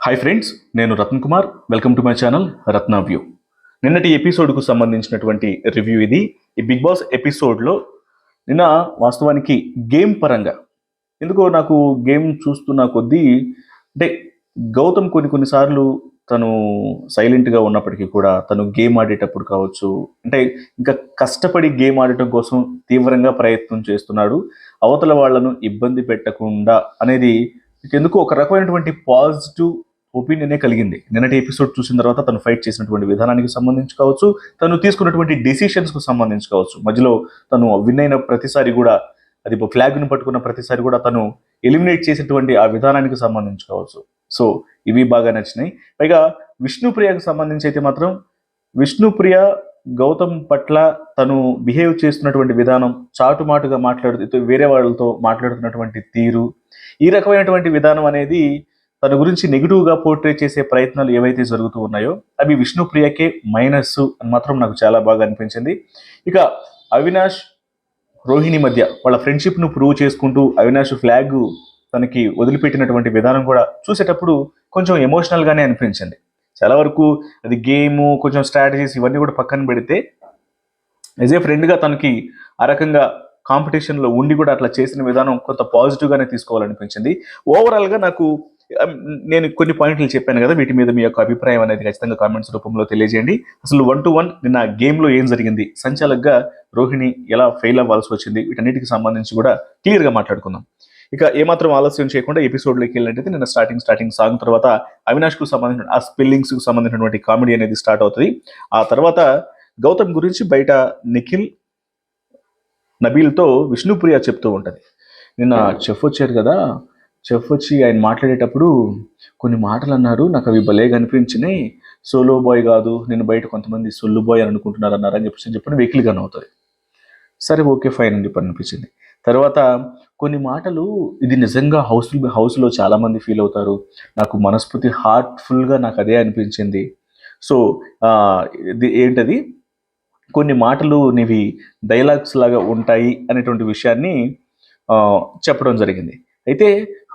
Hi friends నేను Ratan Kumar. Welcome to my channel Ratna view. నిన్నటి ఎపిసోడ్కు సంబంధించినటువంటి రివ్యూ ఇది. ఈ బిగ్ బాస్ ఎపిసోడ్లో నిన్న వాస్తవానికి గేమ్ పరంగా ఎందుకో నాకు గేమ్ చూస్తున్న కొద్దీ అంటే గౌతమ్ కొన్ని కొన్నిసార్లు తను సైలెంట్గా ఉన్నప్పటికీ కూడా తను గేమ్ ఆడేటప్పుడు కావచ్చు అంటే ఇంకా కష్టపడి గేమ్ ఆడటం కోసం తీవ్రంగా ప్రయత్నం చేస్తున్నాడు. అవతల వాళ్ళను ఇబ్బంది పెట్టకుండా అనేది ఎందుకు ఒక రకమైనటువంటి పాజిటివ్ ఒపీనియనే కలిగింది. నిన్నటి ఎపిసోడ్ చూసిన తర్వాత తను ఫైట్ చేసినటువంటి విధానానికి సంబంధించి కావచ్చు తను తీసుకున్నటువంటి డెసిషన్స్కు సంబంధించి కావచ్చు. మధ్యలో తను విన్ అయిన ప్రతిసారి కూడా అది ఫ్లాగ్ను పట్టుకున్న ప్రతిసారి కూడా తను ఎలిమినేట్ చేసేటువంటి ఆ విధానానికి సంబంధించి కావచ్చు. సో ఇవి బాగా నచ్చినాయి. పైగా విష్ణుప్రియకు సంబంధించి అయితే మాత్రం విష్ణుప్రియ గౌతమ్ పట్ల తను బిహేవ్ చేస్తున్నటువంటి విధానం చాటుమాటుగా మాట్లాడుతూ వేరే వాళ్ళతో మాట్లాడుతున్నటువంటి తీరు ఈ రకమైనటువంటి విధానం అనేది తన గురించి నెగిటివ్గా పోర్ట్రే చేసే ప్రయత్నాలు ఏవైతే జరుగుతూ ఉన్నాయో అవి విష్ణుప్రియకే మైనస్ అని మాత్రం నాకు చాలా బాగా అనిపించింది. ఇక అవినాష్ రోహిణి మధ్య వాళ్ళ ఫ్రెండ్షిప్ను ప్రూవ్ చేసుకుంటూ అవినాష్ ఫ్లాగ్ తనకి వదిలిపెట్టినటువంటి విధానం కూడా చూసేటప్పుడు కొంచెం ఎమోషనల్గానే అనిపించింది చాలా వరకు అది గేమ్ కొంచెం స్ట్రాటజీస్ ఇవన్నీ కూడా పక్కన పెడితే యాజ్ ఏ ఫ్రెండ్గా తనకి ఆ రకంగా కాంపిటీషన్లో ఉండి కూడా అట్లా చేసిన విధానం కొంత పాజిటివ్గానే తీసుకోవాలనిపించింది. ఓవరాల్గా నాకు నేను కొన్ని పాయింట్లు చెప్పాను కదా వీటి మీద మీ యొక్క అభిప్రాయం అనేది ఖచ్చితంగా కామెంట్స్ రూపంలో తెలియజేయండి. అసలు వన్ టు వన్ నిన్న గేమ్లో ఏం జరిగింది? సంచాలకగా రోహిణి ఎలా ఫెయిల్ అవ్వాల్సి వచ్చింది? వీటన్నిటికి సంబంధించి కూడా క్లియర్గా మాట్లాడుకుందాం. ఇక ఏమాత్రం ఆలస్యం చేయకుండా ఎపిసోడ్లోకి వెళ్ళినట్టయితే నిన్న స్టార్టింగ్ స్టార్టింగ్ సాంగ్ తర్వాత అవినాష్కు సంబంధించిన ఆ స్పెల్లింగ్స్కు సంబంధించినటువంటి కామెడీ అనేది స్టార్ట్ అవుతుంది. ఆ తర్వాత గౌతమ్ గురించి బయట నిఖిల్ నబీల్తో విష్ణుప్రియ చెప్తూ ఉంటుంది. నిన్న చెఫ్ వచ్చారు కదా చెఫ్ వచ్చి ఆయన మాట్లాడేటప్పుడు కొన్ని మాటలు అన్నారు నాకు అవి భలేగా అనిపించినాయి సోలో బాయ్ కాదు నేను బయట కొంతమంది సొల్లు బాయ్ అని అనుకుంటున్నారు అన్నారు అని చెప్పేసి చెప్పిన వెహికల్గానే అవుతుంది సరే ఓకే ఫైన్ అని చెప్పి అనిపించింది. తర్వాత కొన్ని మాటలు ఇది నిజంగా హౌస్ హౌస్లో చాలామంది ఫీల్ అవుతారు. నాకు మనస్ఫూర్తి హార్ట్ఫుల్గా నాకు అదే అనిపించింది. సో ఇది ఏంటది? కొన్ని మాటలు నీవి డైలాగ్స్ లాగా ఉంటాయి అనేటువంటి విషయాన్ని చెప్పడం జరిగింది. అయితే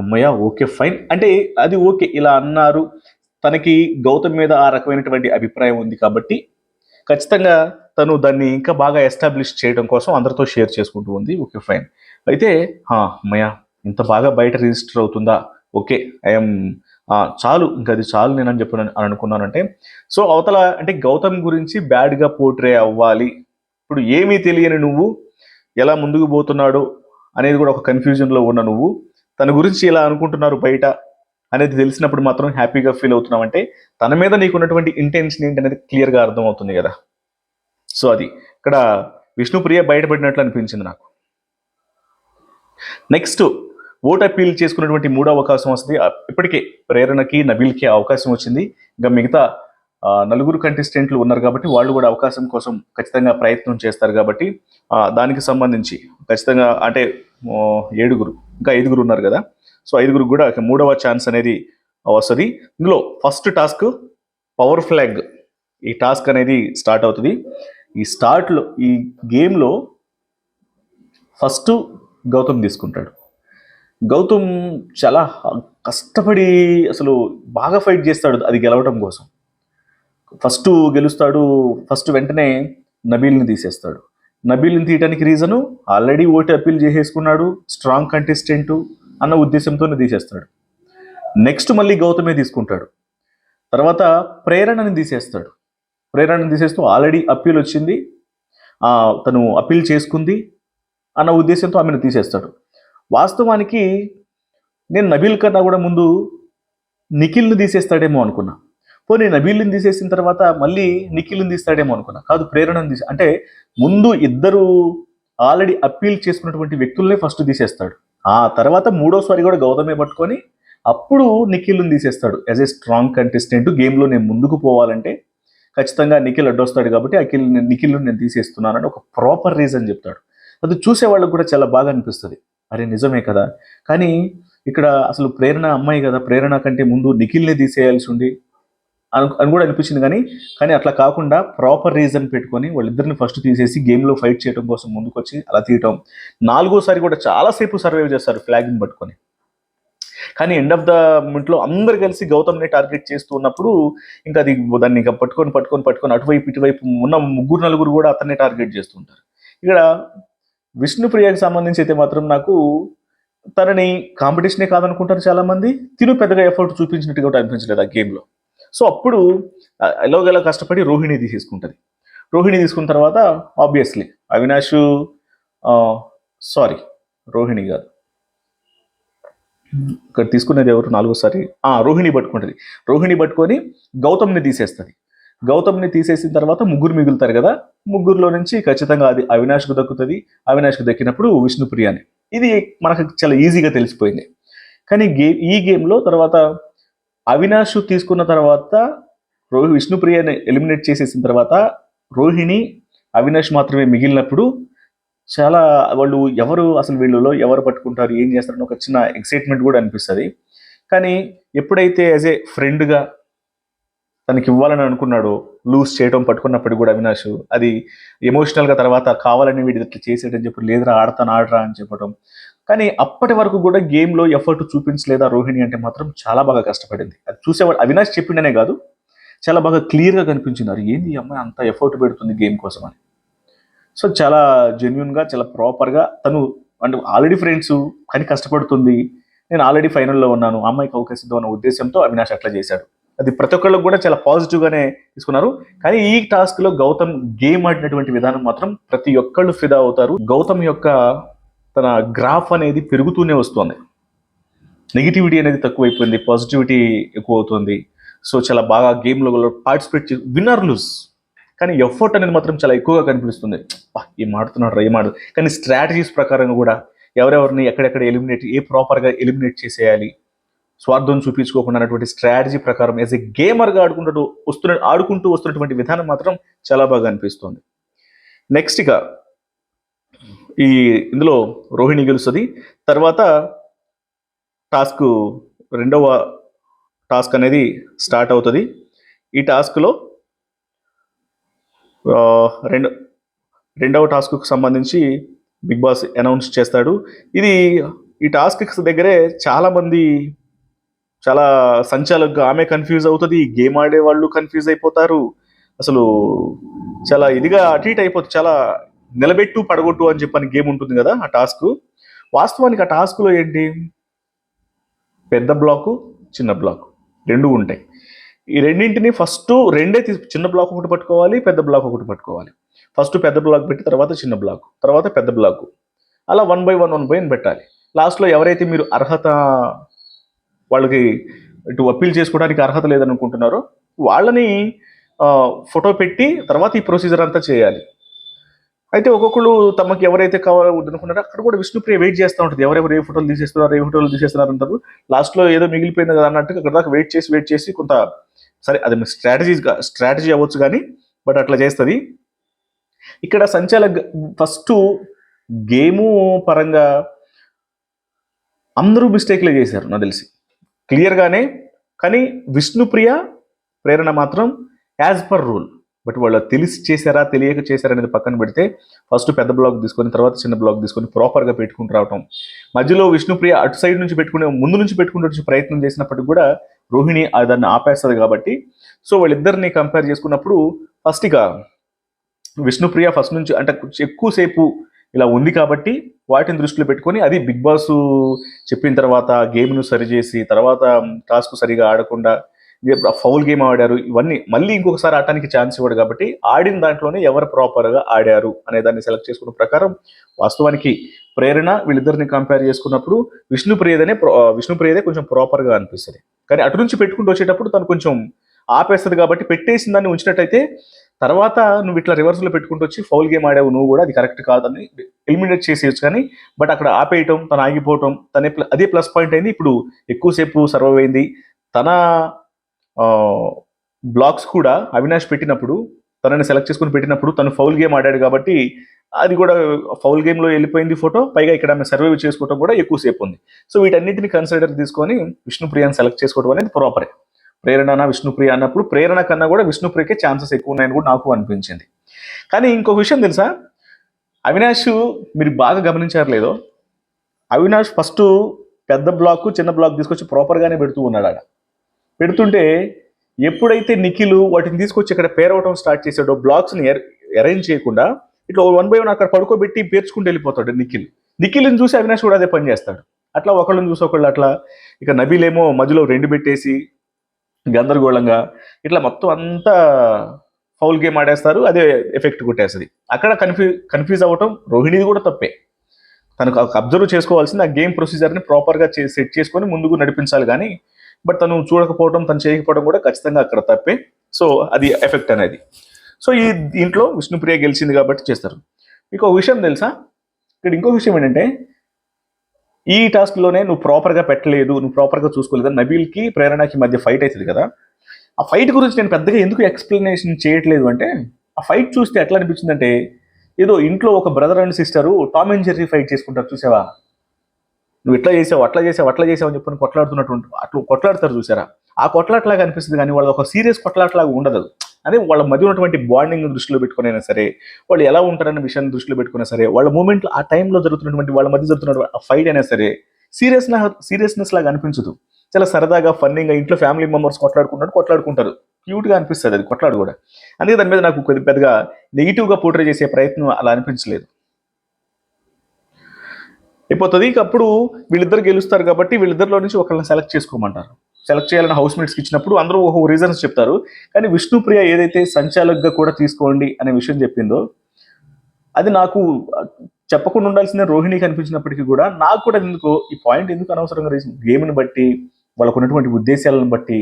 అమ్మయ్య ఓకే ఫైన్ అంటే అది ఓకే ఇలా అన్నారు. తనకి గౌతమ్ మీద ఆ రకమైనటువంటి అభిప్రాయం ఉంది కాబట్టి ఖచ్చితంగా తను దాన్ని ఇంకా బాగా ఎస్టాబ్లిష్ చేయడం కోసం అందరితో షేర్ చేసుకుంటూ ఉంది. Okay fine. అయితే "హా, అమ్మయ్య ఇంత బాగా బయట రిజిస్టర్ అవుతుందా? ఓకే ఐఎమ్ చాలు ఇంకా అది చాలు నేను అని చెప్పి అని అనుకున్నానంటే సో అవతల అంటే గౌతమ్ గురించి బ్యాడ్గా పోర్ట్రే అవ్వాలి. ఇప్పుడు ఏమీ తెలియని నువ్వు ఎలా ముందుకు పోతున్నాడో అనేది కూడా ఒక కన్ఫ్యూజన్లో ఉన్న నువ్వు తన గురించి ఎలా అనుకుంటున్నారు బయట అనేది తెలిసినప్పుడు మాత్రం హ్యాపీగా ఫీల్ అవుతున్నావు అంటే తన మీద నీకున్నటువంటి ఇంటెన్షన్ ఏంటి అనేది క్లియర్గా అర్థం అవుతుంది కదా. సో అది. ఇక్కడ విష్ణుప్రియ బయటపడినట్లు అనిపించింది నాకు. నెక్స్ట్ ఓట్ అప్పీల్ చేసుకున్నటువంటి మూడో అవకాశం వస్తుంది. ఇప్పటికే ప్రేరణకి నబీల్కి అవకాశం వచ్చింది. ఇంకా మిగతా నలుగురు కంటెస్టెంట్లు ఉన్నారు కాబట్టి వాళ్ళు కూడా అవకాశం కోసం ఖచ్చితంగా ప్రయత్నం చేస్తారు కాబట్టి దానికి సంబంధించి ఖచ్చితంగా అంటే ఏడుగురు ఇంకా ఐదుగురు ఉన్నారు కదా. సో ఐదుగురు కూడా మూడవ ఛాన్స్ అనేది వస్తుంది. ఇందులో ఫస్ట్ టాస్క్ పవర్ ఫ్లాగ్ ఈ టాస్క్ అనేది స్టార్ట్ అవుతుంది. ఈ స్టార్ట్లో ఈ గేమ్లో ఫస్ట్ గౌతమ్ తీసుకుంటాడు. గౌతమ్ చాలా కష్టపడి అసలు బాగా ఫైట్ చేస్తాడు అది గెలవటం కోసం. ఫస్ట్ గెలుస్తాడు ఫస్ట్ వెంటనే నబీల్ని తీసేస్తాడు. నబీల్ని తీయడానికి రీజను ఆల్రెడీ ఓటు అప్పీల్ చేసేసుకున్నాడు స్ట్రాంగ్ కంటెస్టెంట్ అన్న ఉద్దేశంతోనే తీసేస్తాడు. నెక్స్ట్ మళ్ళీ గౌతమే తీసుకుంటాడు. తర్వాత ప్రేరణని తీసేస్తాడు. ప్రేరణని తీసేస్తూ ఆల్రెడీ అప్పీల్ వచ్చింది. ఆ, తను అప్పీల్ చేసుకుంది అన్న ఉద్దేశంతో ఆమెను తీసేస్తాడు. వాస్తవానికి నేను నబీల్ కన్నా కూడా ముందు నిఖిల్ని తీసేస్తాడేమో అనుకున్నా. పోనీ నబీల్ని తీసేసిన తర్వాత మళ్ళీ నిఖిల్ని తీస్తాడేమో అనుకున్నా. కాదు ప్రేరణను తీసి అంటే ముందు ఇద్దరు ఆల్రెడీ అప్పీల్ చేసుకున్నటువంటి వ్యక్తులనే ఫస్ట్ తీసేస్తాడు. ఆ తర్వాత మూడోసారి కూడా గౌతమే పట్టుకొని అప్పుడు నిఖిల్ని తీసేస్తాడు. యాజ్ ఏ స్ట్రాంగ్ కంటెస్టెంట్ గేమ్లో నేను ముందుకు పోవాలంటే ఖచ్చితంగా నిఖిల్ అడ్డొస్తాడు కాబట్టి అఖిల్ నిఖిల్ నేను తీసేస్తున్నానని ఒక ప్రాపర్ రీజన్ చెప్తాడు. అది చూసే వాళ్ళకు కూడా చాలా బాగా అనిపిస్తుంది. అరే నిజమే కదా? కానీ ఇక్కడ అసలు ప్రేరణ అమ్మాయి కదా? ప్రేరణ కంటే ముందు నిఖిల్ని తీసేయాల్సి ఉండి అని అని కూడా అనిపించింది కానీ కానీ అట్లా కాకుండా ప్రాపర్ రీజన్ పెట్టుకొని వాళ్ళిద్దరిని ఫస్ట్ తీసేసి గేమ్లో ఫైట్ చేయడం కోసం ముందుకొచ్చి అలా తీయటం. నాలుగోసారి కూడా చాలాసేపు సర్వైవ్ చేస్తారు ఫ్లాగ్ని పట్టుకొని. కానీ ఎండ్ ఆఫ్ ద మూమెంట్లో అందరు కలిసి గౌతమ్ని టార్గెట్ చేస్తూ ఉన్నప్పుడు ఇంకా అది దాన్ని ఇంకా పట్టుకొని పట్టుకొని పట్టుకొని అటువైపు ఇటువైపు ఉన్న ముగ్గురు నలుగురు కూడా అతన్ని టార్గెట్ చేస్తుంటారు ఇక్కడ విష్ణుప్రియకి సంబంధించి అయితే మాత్రం నాకు తనని కాంపిటీషనే కాదనుకుంటారు చాలామంది. తిను పెద్దగా ఎఫర్ట్ చూపించినట్టుగా కూడా అనిపించలేదు ఆ గేమ్లో సో అప్పుడు ఎలాగెలా కష్టపడి రోహిణి తీసేసుకుంటుంది. రోహిణి తీసుకున్న తర్వాత ఆబ్వియస్లీ అవినాష్ సారీ రోహిణి కాదు. ఇక్కడ తీసుకునేది ఎవరు? నాలుగోసారి. రోహిణి పట్టుకుంటుంది. రోహిణి పట్టుకొని గౌతమ్ని తీసేస్తుంది. గౌతమ్ని తీసేసిన తర్వాత ముగ్గురు మిగులుతారు కదా? ముగ్గురులో నుంచి ఖచ్చితంగా అది అవినాష్కు దక్కుతుంది. అవినాష్కు దక్కినప్పుడు విష్ణుప్రియ అని ఇది మనకు చాలా ఈజీగా తెలిసిపోయింది. కానీ గేమ్ ఈ గేమ్లో తర్వాత అవినాష్ తీసుకున్న తర్వాత రోహి విష్ణుప్రియని ఎలిమినేట్ చేసేసిన తర్వాత రోహిణి అవినాష్ మాత్రమే మిగిలినప్పుడు చాలా వాళ్ళు ఎవరు అసలు వీళ్ళలో ఎవరు పట్టుకుంటారు ఏం చేస్తారని ఒక చిన్న ఎక్సైట్మెంట్ కూడా అనిపిస్తుంది. కానీ ఎప్పుడైతే యాజ్ ఏ ఫ్రెండ్గా తనకి ఇవ్వాలని అనుకున్నాడో లూజ్ చేయడం పట్టుకున్నప్పటికి కూడా అవినాష్ అది ఎమోషనల్గా తర్వాత కావాలని వీడి ఇట్లా చేసేటని చెప్పి లేదురా ఆడతాను ఆడరా అని చెప్పడం కానీ అప్పటి వరకు కూడా గేమ్లో ఎఫర్ట్ చూపించలేదా రోహిణి అంటే మాత్రం చాలా బాగా కష్టపడింది. అది చూసేవాడు అవినాష్ చెప్పిండనే కాదు చాలా బాగా క్లియర్గా కనిపించినారు. ఏంది ఈ అమ్మాయి అంత ఎఫర్ట్ పెడుతుంది గేమ్ కోసం అని. సో చాలా జెన్యున్గా చాలా ప్రాపర్గా తను అంటే ఆల్రెడీ ఫ్రెండ్స్ కానీ కష్టపడుతుంది. నేను ఆల్రెడీ ఫైనల్లో ఉన్నాను. ఆ అమ్మాయికి అవకాశం ఇద్దాం అన్న ఉద్దేశంతో అవినాష్ అట్లా చేశాడు. అది ప్రతి ఒక్కళ్ళకి కూడా చాలా పాజిటివ్గానే తీసుకున్నారు. కానీ ఈ టాస్క్లో గౌతమ్ గేమ్ ఆడినటువంటి విధానం మాత్రం ప్రతి ఒక్కళ్ళు ఫిదా అవుతారు. గౌతమ్ యొక్క తన గ్రాఫ్ అనేది పెరుగుతూనే వస్తుంది. నెగిటివిటీ అనేది తక్కువైపోయింది పాజిటివిటీ ఎక్కువ అవుతుంది సో చాలా బాగా గేమ్లో పార్టిసిపేట్ చేసి విన్నర్ లూజ్ కానీ ఎఫర్ట్ అనేది మాత్రం చాలా ఎక్కువగా కనిపిస్తుంది. "అబ్బా, ఏం ఆడుతున్నాడు రా ఏం ఆడు కానీ స్ట్రాటజీస్ ప్రకారంగా కూడా ఎవరెవరిని ఎక్కడెక్కడ ఎలిమినేట్ ఏ ప్రాపర్గా ఎలిమినేట్ చేసేయాలి స్వార్థం చూపించుకోకుండా అన్నటువంటి స్ట్రాటజీ ప్రకారం యాజ్ ఎ గేమర్గా ఆడుకుంటూ వస్తున్న ఆడుకుంటూ వస్తున్నటువంటి విధానం మాత్రం చాలా బాగా అనిపిస్తుంది. నెక్స్ట్ ఇక ఈ ఇందులో రోహిణి గెలుస్తుంది. తర్వాత టాస్క్ రెండవ టాస్క్ అనేది స్టార్ట్ అవుతుంది. ఈ టాస్క్లో రెండు రెండవ టాస్క్కు సంబంధించి బిగ్ బాస్ అనౌన్స్ చేస్తాడు. ఇది ఈ టాస్క్ దగ్గరే చాలామంది చాలా సంచాలకుగా ఆమె కన్ఫ్యూజ్ అవుతుంది గేమ్ ఆడే వాళ్ళు కన్ఫ్యూజ్ అయిపోతారు. అసలు చాలా ఇదిగా అటు ఇటు అయిపోతుంది చాలా నిలబెట్టు పడగొట్టు అని చెప్పని గేమ్ ఉంటుంది కదా ఆ టాస్క్. వాస్తవానికి ఆ టాస్క్లో ఏంటి? పెద్ద బ్లాకు చిన్న బ్లాక్ రెండు ఉంటాయి. ఈ రెండింటిని ఫస్ట్ రెండే తీసు చిన్న బ్లాక్ ఒకటి పట్టుకోవాలి పెద్ద బ్లాక్ ఒకటి పట్టుకోవాలి. ఫస్ట్ పెద్ద బ్లాక్ పెట్టి తర్వాత చిన్న బ్లాక్ తర్వాత పెద్ద బ్లాక్ అలా one by one one by అని పెట్టాలి. లాస్ట్లో ఎవరైతే మీరు అర్హత వాళ్ళకి ఇటు అప్పీల్ చేసుకోవడానికి అర్హత లేదనుకుంటున్నారో వాళ్ళని ఫోటో పెట్టి తర్వాత ఈ ప్రొసీజర్ అంతా చేయాలి. అయితే ఒక్కొక్కరు తమకు ఎవరైతే కావాలో అనుకున్నారో అక్కడ కూడా విష్ణుప్రియ వెయిట్ చేస్తూ ఉంటుంది. ఎవరెవరు ఏ ఫోటోలు తీసేస్తున్నారు ఏ ఫోటోలు తీసేస్తున్నారు అంటారు లాస్ట్లో ఏదో మిగిలిపోయింది కదా అన్నట్టు అక్కడ దాకా వెయిట్ చేసి వెయిట్ చేసి కొంత సరే అది స్ట్రాటజీ స్ట్రాటజీ అవ్వచ్చు కానీ బట్ అట్లా చేస్తుంది. ఇక్కడ సంచాలక్ ఫస్ట్ గేము పరంగా అందరూ మిస్టేక్లే చేశారు నాకు తెలిసి. క్లియర్గానే కానీ విష్ణుప్రియ ప్రేరణ మాత్రం యాజ్ పర్ రూల్ బట్ వాళ్ళు తెలిసి చేశారా తెలియక చేశారా అనేది పక్కన పెడితే ఫస్ట్ పెద్ద బ్లాక్ తీసుకొని తర్వాత చిన్న బ్లాక్ తీసుకొని ప్రాపర్గా పెట్టుకుంటూ రావటం. మధ్యలో విష్ణుప్రియ అటు సైడ్ నుంచి పెట్టుకునే ముందు నుంచి పెట్టుకునే ప్రయత్నం చేసినప్పటికి కూడా రోహిణి దాన్ని ఆపేస్తుంది కాబట్టి సో వాళ్ళిద్దరిని కంపేర్ చేసుకున్నప్పుడు ఫస్ట్ ఇక విష్ణుప్రియ ఫస్ట్ నుంచి అంటే ఎక్కువసేపు ఇలా ఉంది కాబట్టి వాటిని దృష్టిలో పెట్టుకొని అది బిగ్ బాస్ చెప్పిన తర్వాత గేమ్ను సరిచేసి తర్వాత టాస్క్ సరిగా ఆడకుండా ఫౌల్ గేమ్ ఆడారు ఇవన్నీ మళ్ళీ ఇంకొకసారి ఆడటానికి ఛాన్స్ ఇవ్వడు కాబట్టి ఆడిన దాంట్లోనే ఎవరు ప్రాపర్గా ఆడారు అనే దాన్ని సెలెక్ట్ చేసుకున్న ప్రకారం వాస్తవానికి ప్రేరణ వీళ్ళిద్దరిని కంపేర్ చేసుకున్నప్పుడు విష్ణుప్రియదనే ప్రో- విష్ణుప్రియదే కొంచెం ప్రాపర్గా అనిపిస్తుంది. కానీ అటు నుంచి పెట్టుకుంటూ వచ్చేటప్పుడు తను కొంచెం ఆపేస్తుంది కాబట్టి పెట్టేసిన దాన్ని ఉంచినట్టయితే తర్వాత నువ్వు ఇట్లా రివర్స్లో పెట్టుకుంటూ వచ్చి ఫౌల్ గేమ్ ఆడావు నువ్వు కూడా అది కరెక్ట్ కాదని ఎలిమినేట్ చేసేయచ్చు కానీ బట్ అక్కడ ఆపేయటం తను ఆగిపోవటం తనే అదే ప్లస్ పాయింట్ అయింది. ఇప్పుడు ఎక్కువసేపు సర్వ్ అయింది. తన బ్లాక్స్ కూడా అవినాష్ పెట్టినప్పుడు తనని సెలెక్ట్ చేసుకుని పెట్టినప్పుడు తను ఫౌల్ గేమ్ ఆడాడు కాబట్టి అది కూడా ఫౌల్ గేమ్లో వెళ్ళిపోయింది ఫోటో. పైగా ఇక్కడ ఆమె సర్వైవ్ చేసుకోవడం కూడా ఎక్కువసేపు ఉంది. సో వీటన్నిటిని కన్సిడర్ తీసుకొని విష్ణుప్రియాని సెలెక్ట్ చేసుకోవడం అనేది ప్రాపరే ప్రేరణ విష్ణుప్రియ అన్నప్పుడు ప్రేరణ కన్నా కూడా విష్ణుప్రియకే ఛాన్సెస్ ఎక్కువ ఉన్నాయని కూడా నాకు అనిపించింది. కానీ ఇంకో విషయం తెలుసా? అవినాష్ మీరు బాగా గమనించారు లేదో అవినాష్ ఫస్ట్ పెద్ద బ్లాక్ చిన్న బ్లాక్ తీసుకొచ్చి ప్రాపర్గానే పెడుతూ ఉన్నాడు ఆడ పెడుతుంటే ఎప్పుడైతే నిఖిల్ వాటిని తీసుకొచ్చి ఇక్కడ పేరవటం స్టార్ట్ చేశాడో బ్లాక్స్ని అరేంజ్ చేయకుండా ఇట్లా వన్ బై వన్ అక్కడ పడుకోబెట్టి పేర్చుకుంటూ వెళ్ళిపోతాడు నిఖిల్. నిఖిల్ని చూసి అవినాష్ కూడా అదే పని చేస్తాడు. అట్లా ఒకళ్ళని చూసి ఒకళ్ళు అట్లా ఇక నబీలేమో మధ్యలో రెండు పెట్టేసి గందరగోళంగా ఇట్లా మొత్తం అంతా ఫౌల్ గేమ్ ఆడేస్తారు అదే ఎఫెక్ట్ కొట్టేస్తుంది. అక్కడ కన్ఫ్యూ కన్ఫ్యూజ్ అవ్వటం రోహిణిది కూడా తప్పే. తనకు అబ్జర్వ్ చేసుకోవాల్సింది ఆ గేమ్ ప్రొసీజర్ని ప్రాపర్గా సెట్ చేసుకొని ముందుకు నడిపించాలి కానీ బట్ తను చూడకపోవడం తను చేయకపోవడం కూడా ఖచ్చితంగా అక్కడ తప్పే. సో అది ఎఫెక్ట్ అనేది. సో ఈ దీంట్లో విష్ణుప్రియ గెలిచింది కాబట్టి చేస్తారు. మీకు ఒక విషయం తెలుసా? ఇక్కడ ఇంకో విషయం ఏంటంటే ఈ టాస్క్లోనే నువ్వు ప్రాపర్గా పెట్టలేదు నువ్వు ప్రాపర్గా చూసుకోలేదు నబీల్కి ప్రేరణకి మధ్య ఫైట్ అవుతుంది కదా. ఆ ఫైట్ గురించి నేను పెద్దగా ఎందుకు ఎక్స్ప్లెనేషన్ చేయట్లేదు అంటే ఆ ఫైట్ చూస్తే ఎట్లా అనిపించిందంటే ఏదో ఇంట్లో ఒక brother and sister Tom and Jerry fight చేసుకుంటారు చూసావా? నువ్వు ఇట్లా చేసావు అట్లా చేసావు అట్లా చేసావు అని చెప్పని కొట్లాడుతున్నట్టు అట్లా కొట్లాడతారు చూసారా? ఆ కొట్లాట్లాగా అనిపిస్తుంది కానీ వాళ్ళు ఒక సీరియస్ కొట్లాట్లాగా ఉండదు. అదే వాళ్ళ మధ్య ఉన్నటువంటి బాండింగ్ దృష్టిలో పెట్టుకునైనా సరే వాళ్ళు ఎలా ఉంటారనే విషయాన్ని దృష్టిలో పెట్టుకున్నా సరే వాళ్ళ మూమెంట్లో ఆ టైంలో జరుగుతున్నటువంటి వాళ్ళ మధ్య జరుగుతున్న ఆ ఫైట్ అయినా సరే సీరియస్ సీరియస్నెస్ లాగా అనిపించదు. చాలా సరదాగా ఫన్నీగా ఇంట్లో ఫ్యామిలీ మెంబర్స్ కొట్లాడుకుంటారు. కొట్లాడుకుంటారు క్యూట్గా అనిపిస్తుంది అది కొట్లాడు కూడా. అందుకే దాని మీద నాకు కొద్ది పెద్దగా నెగిటివ్గా పోర్ట్రే చేసే ప్రయత్నం అలా అనిపించలేదు. అయిపోతుంది. ఇక అప్పుడు వీళ్ళిద్దరు గెలుస్తారు కాబట్టి వీళ్ళిద్దరిలో నుంచి ఒకళ్ళని సెలెక్ట్ చేసుకోమంటారు. సెలెక్ట్ చేయాలని హౌస్ మేట్స్కి ఇచ్చినప్పుడు అందరూ ఓహో రీజన్స్ చెప్తారు. కానీ విష్ణుప్రియ ఏదైతే సంచాలకుగా కూడా తీసుకోండి అనే విషయం చెప్పిందో అది నాకు చెప్పకుండా ఉండాల్సిన రోహిణి కనిపించినప్పటికీ కూడా నాకు కూడా ఎందుకు ఈ పాయింట్ ఎందుకు అనవసరంగా గేమ్ని బట్టి వాళ్ళకు ఉన్నటువంటి ఉద్దేశాలను బట్టి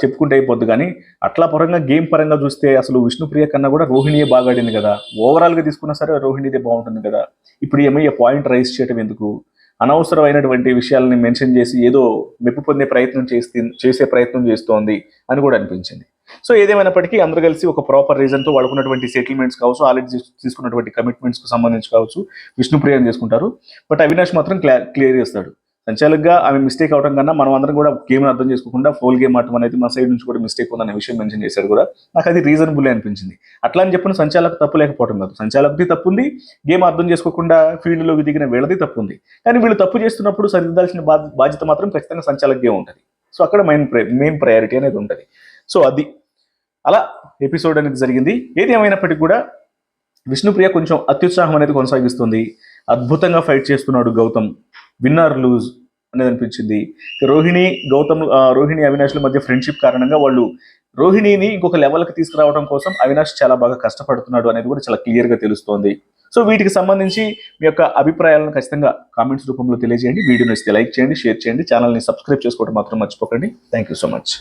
చెప్పుకుంటే అయిపోద్ది. కానీ అట్లా పరంగా గేమ్ పరంగా చూస్తే అసలు విష్ణుప్రియ కన్నా కూడా రోహిణియే బాగా ఆడింది కదా. ఓవరాల్గా తీసుకున్నా సరే రోహిణిదే బాగుంటుంది కదా. ఇప్పుడు ఏమయ్యే పాయింట్ రైజ్ చేయటం ఎందుకు? అనవసరమైనటువంటి విషయాలని మెన్షన్ చేసి ఏదో మెప్పు పొందే ప్రయత్నం చేస్తే చేసే ప్రయత్నం చేస్తోంది అని కూడా అనిపించింది. సో ఏదేమైనప్పటికీ అందరూ కలిసి ఒక ప్రాపర్ రీజన్తో వాళ్ళకున్నటువంటి సెటిల్మెంట్స్ కావచ్చు ఆల్రెడీ తీసుకున్నటువంటి కమిట్మెంట్స్కి సంబంధించి కావచ్చు విష్ణుప్రియం చేసుకుంటారు. బట్ అవినాష్ మాత్రం క్లియర్ క్లియర్ చేస్తాడు. సంచాలకుగా ఆమె మిస్టేక్ అవడం కన్నా మనం అందరం కూడా గేమ్ని అర్థం చేసుకోకుండా ఫోల్ గేమ్ ఆడటం అనేది మా సైడ్ నుంచి కూడా మిస్టేక్ ఉందనే విషయం మెన్షన్ చేశారు కూడా. నాకు అది రీజనబుల్ అనిపించింది. అట్లా అని చెప్పిన సంచాలకు తప్పు లేకపోవడం కాదు. సంచాలకుది తప్పు ఉంది గేమ్ అర్థం చేసుకోకుండా ఫీల్డ్లోకి దిగిన వీళ్ళది తప్పు ఉంది కానీ వీళ్ళు తప్పు చేస్తున్నప్పుడు సరిదిద్దాల్సిన బాధ్యత మాత్రం ఖచ్చితంగా సంచాలకుగా ఉంటుంది. సో అక్కడ మెయిన్ మెయిన్ ప్రయారిటీ అనేది ఉంటుంది. సో అది. అలా ఎపిసోడ్ అనేది జరిగింది. ఏది ఏమైనప్పటికీ కూడా విష్ణుప్రియ కొంచెం అత్యుత్సాహం అనేది కొనసాగిస్తుంది. అద్భుతంగా ఫైట్ చేస్తున్నాడు గౌతమ్. విన్నర్ లూజ్ అనేది అనిపించింది. రోహిణి గౌతమ్ రోహిణి అవినాష్ల మధ్య ఫ్రెండ్షిప్ కారణంగా వాళ్ళు రోహిణిని ఇంకొక లెవెల్కి తీసుకురావడం కోసం అవినాష్ చాలా బాగా కష్టపడుతున్నాడు అనేది కూడా చాలా క్లియర్గా తెలుస్తోంది. సో వీటికి సంబంధించి మీ యొక్క అభిప్రాయాలను ఖచ్చితంగా కామెంట్స్ రూపంలో తెలియజేయండి. వీడియో నచ్చితే లైక్ చేయండి షేర్ చేయండి. ఛానల్ని సబ్స్క్రైబ్ చేసుకోవడం మాత్రం మర్చిపోకండి. Thank you so much